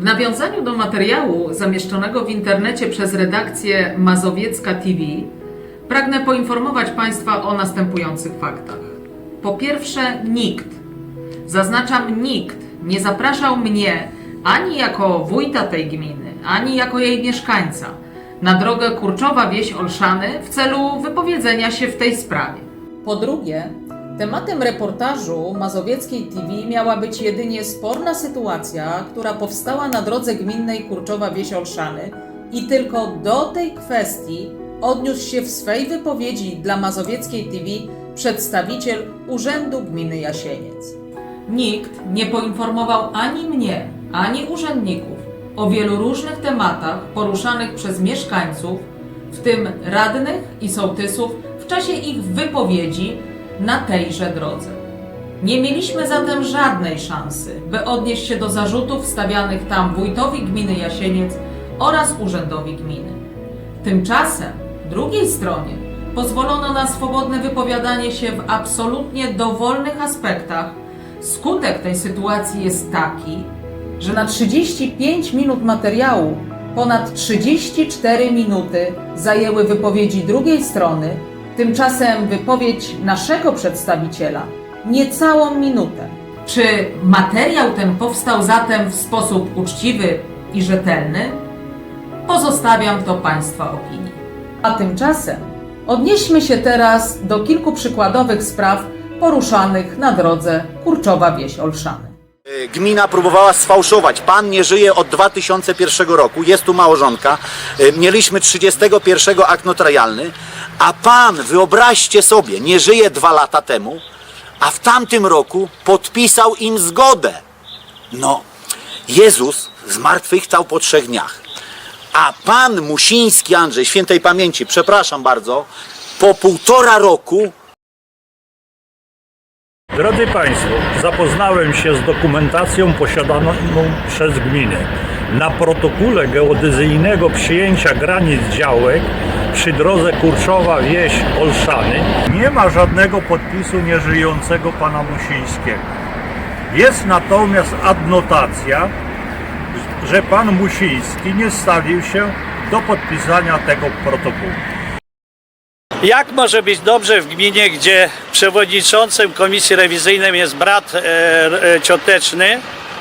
W nawiązaniu do materiału zamieszczonego w internecie przez redakcję Mazowiecka TV pragnę poinformować Państwa o następujących faktach. Po pierwsze, nikt, zaznaczam nikt, nie zapraszał mnie ani jako wójta tej gminy, ani jako jej mieszkańca na drogę Kurczowa Wieś Olszany w celu wypowiedzenia się w tej sprawie. Po drugie, tematem reportażu Mazowieckiej TV miała być jedynie sporna sytuacja, która powstała na drodze gminnej Kurczowa Wieś Olszany i tylko do tej kwestii odniósł się w swej wypowiedzi dla Mazowieckiej TV przedstawiciel Urzędu Gminy Jasieniec. Nikt nie poinformował ani mnie, ani urzędników o wielu różnych tematach poruszanych przez mieszkańców, w tym radnych i sołtysów, w czasie ich wypowiedzi na tejże drodze. Nie mieliśmy zatem żadnej szansy, by odnieść się do zarzutów stawianych tam wójtowi gminy Jasieniec oraz urzędowi gminy. Tymczasem drugiej stronie pozwolono na swobodne wypowiadanie się w absolutnie dowolnych aspektach. Skutek tej sytuacji jest taki, że na 35 minut materiału ponad 34 minuty zajęły wypowiedzi drugiej strony, tymczasem wypowiedź naszego przedstawiciela niecałą minutę. Czy materiał ten powstał zatem w sposób uczciwy i rzetelny? Pozostawiam to Państwa opinii. A tymczasem odnieśmy się teraz do kilku przykładowych spraw poruszanych na drodze Kurczowa Wieś Olszany. Y, Gmina próbowała sfałszować. Pan nie żyje od 2001 roku, jest tu małżonka. Y, Mieliśmy 31 akt notarialny, a pan, wyobraźcie sobie, nie żyje dwa lata temu, a w tamtym roku podpisał im zgodę. No, Jezus zmartwychwstał po trzech dniach. A pan Musiński Andrzej, świętej pamięci, przepraszam bardzo, po półtora roku Drodzy Państwo, zapoznałem się z dokumentacją posiadaną przez gminę. Na protokole geodezyjnego przyjęcia granic działek przy drodze Kurczowa wieś Olszany nie ma żadnego podpisu nieżyjącego pana Musińskiego. Jest natomiast adnotacja, że pan Musiński nie stawił się do podpisania tego protokołu. Jak może być dobrze w gminie, gdzie przewodniczącym komisji rewizyjnej jest brat e, e, cioteczny,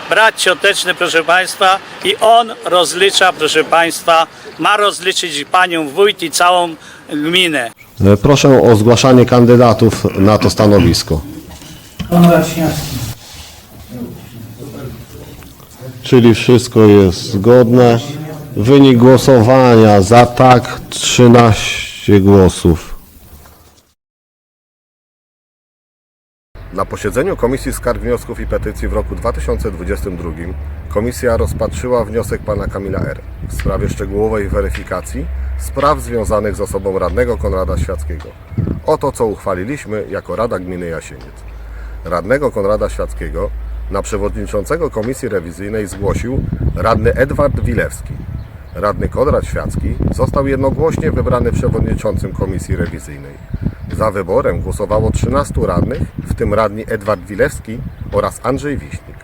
brat cioteczny, proszę Państwa, i on rozlicza, proszę Państwa, ma rozliczyć panią wójt i całą gminę. E, Proszę o zgłaszanie kandydatów na to stanowisko. Konrad. Czyli wszystko jest zgodne. Wynik głosowania za tak 13 głosów. Na posiedzeniu Komisji Skarg, Wniosków i Petycji w roku 2022 komisja rozpatrzyła wniosek pana Kamila R. w sprawie szczegółowej weryfikacji spraw związanych z osobą radnego Konrada Świackiego. Oto co uchwaliliśmy jako Rada Gminy Jasieniec. Radnego Konrada Świackiego na przewodniczącego Komisji Rewizyjnej zgłosił radny Edward Wilewski. Radny Konrad Świacki został jednogłośnie wybrany przewodniczącym Komisji Rewizyjnej. Za wyborem głosowało 13 radnych, w tym radni Edward Wilewski oraz Andrzej Wiśnik.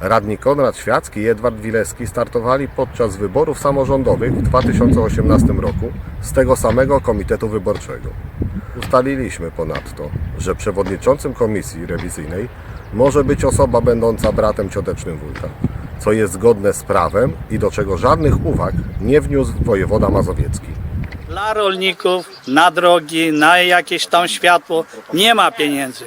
Radni Konrad Świacki i Edward Wilewski startowali podczas wyborów samorządowych w 2018 roku z tego samego komitetu wyborczego. Ustaliliśmy ponadto, że przewodniczącym komisji rewizyjnej może być osoba będąca bratem ciotecznym wójta, co jest zgodne z prawem i do czego żadnych uwag nie wniósł wojewoda mazowiecki. Dla rolników, na drogi, na jakieś tam światło nie ma pieniędzy.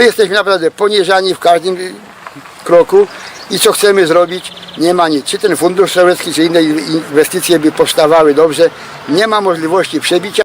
My jesteśmy naprawdę poniżani w każdym kroku i co chcemy zrobić, nie ma nic. Czy ten fundusz sowiecki, czy inne inwestycje by powstawały dobrze, nie ma możliwości przebicia.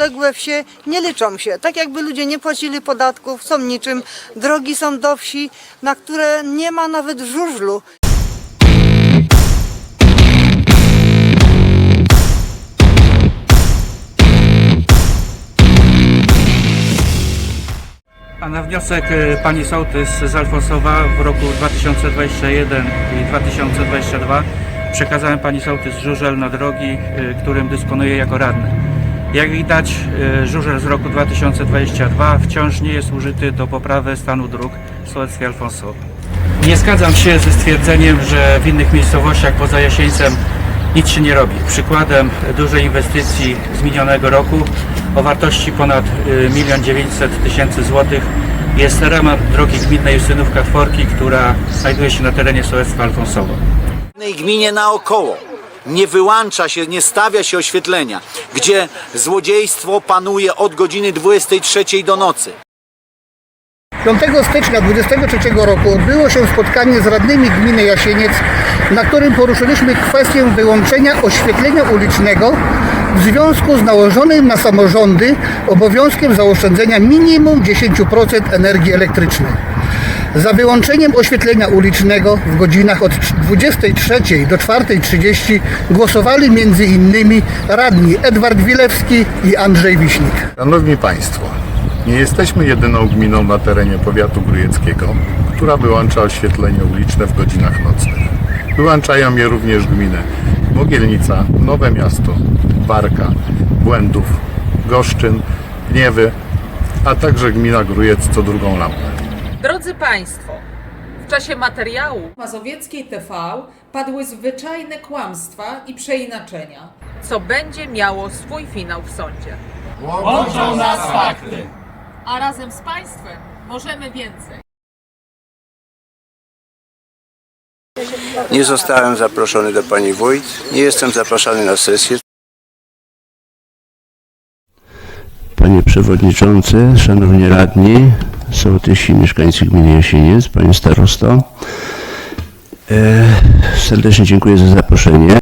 Odległe wsie nie liczą się. Tak jakby ludzie nie płacili podatków, są niczym. Drogi są do wsi, na które nie ma nawet żużlu. A na wniosek e, pani sołtys z Alfonsowa w roku 2021 i 2022 przekazałem pani sołtys żużel na drogi, e, którym dysponuję jako radny. Jak widać, e, żużel z roku 2022 wciąż nie jest użyty do poprawy stanu dróg w sołectwie Alfonsowo. Nie zgadzam się ze stwierdzeniem, że w innych miejscowościach poza Jasieńcem nic się nie robi. Przykładem dużej inwestycji z minionego roku o wartości ponad 1 900 tysięcy złotych jest remont drogi gminnej Justynówka-Tworki, która znajduje się na terenie sołectwa Alfonsowo. Gminie naokoło nie wyłącza się, nie stawia się oświetlenia, gdzie złodziejstwo panuje od godziny 23 do nocy. 5 stycznia 2023 roku odbyło się spotkanie z radnymi gminy Jasieniec, na którym poruszyliśmy kwestię wyłączenia oświetlenia ulicznego w związku z nałożonym na samorządy obowiązkiem zaoszczędzenia minimum 10% energii elektrycznej. Za wyłączeniem oświetlenia ulicznego w godzinach od 23 do 4.30 głosowali m.in. radni Edward Wilewski i Andrzej Wiśnik. Szanowni Państwo, nie jesteśmy jedyną gminą na terenie powiatu grujeckiego, która wyłącza oświetlenie uliczne w godzinach nocnych. Wyłączają je również gminy Mogielnica, Nowe Miasto, Barka, Błędów, Goszczyn, Gniewy, a także gmina Grujec co drugą lampę. Drodzy Państwo, w czasie materiału Mazowieckiej TV padły zwyczajne kłamstwa i przeinaczenia, co będzie miało swój finał w sądzie. Łączą nas fakty. A razem z Państwem możemy więcej. Nie zostałem zaproszony do pani wójt, nie jestem zapraszany na sesję. Panie Przewodniczący, Szanowni Radni, sołtysi, mieszkańcy gminy Jasieniec, Panie Starosto. E, serdecznie dziękuję za zaproszenie.